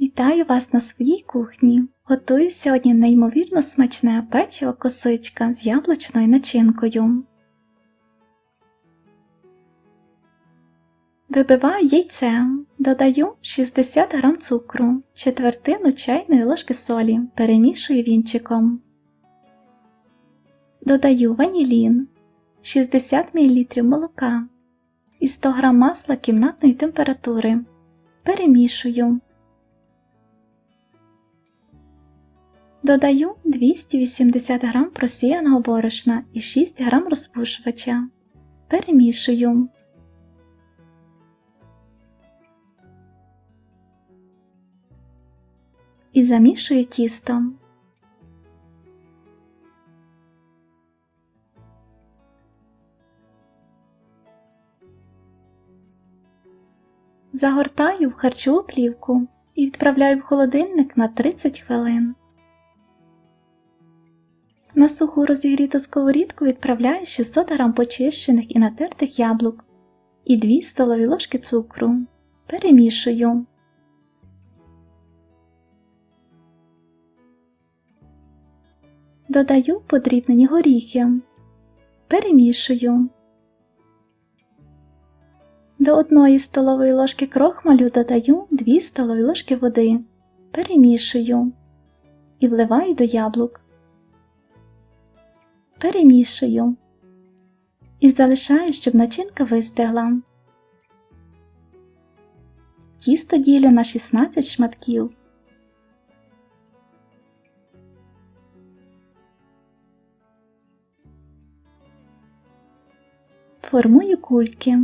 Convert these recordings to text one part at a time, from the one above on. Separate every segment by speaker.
Speaker 1: Вітаю вас на своїй кухні. Готую сьогодні неймовірно смачне печиво косичка з яблучною начинкою. Вибиваю яйце, додаю 60 г цукру, четвертину чайної ложки солі, перемішую вінчиком. Додаю ванілін, 60 мл молока і 100 г масла кімнатної температури. Перемішую. Додаю 280 г просіяного борошна і 6 г розпушувача. Перемішую. І замішую тісто. Загортаю в харчову плівку і відправляю в холодильник на 30 хвилин. На суху розігріту сковорідку відправляю 600 г почищених і натертих яблук і 2 столові ложки цукру. Перемішую. Додаю подрібнені горіхи. Перемішую. До 1 столової ложки крохмалю додаю 2 столові ложки води. Перемішую і вливаю до яблук. Перемішую і залишаю, щоб начинка вистигла. Тісто ділю на 16 шматків. Формую кульки.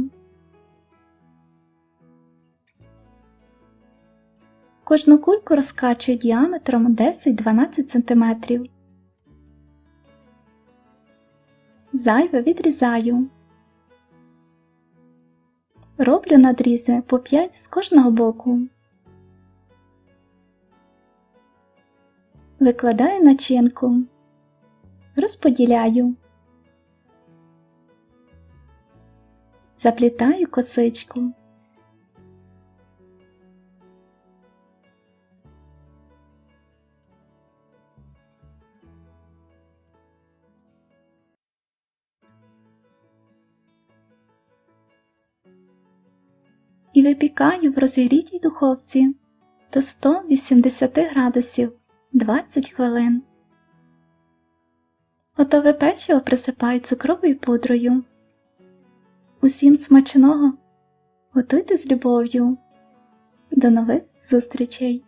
Speaker 1: Кожну кульку розкачую діаметром 10-12 см. Зайве відрізаю. Роблю надрізи по 5 з кожного боку. Викладаю начинку. Розподіляю. Заплітаю косичку. І випікаю в розігрітій духовці до 180 градусів 20 хвилин. Готове печиво присипаю цукровою пудрою. Усім смачного! Готуйте з любов'ю. До нових зустрічей!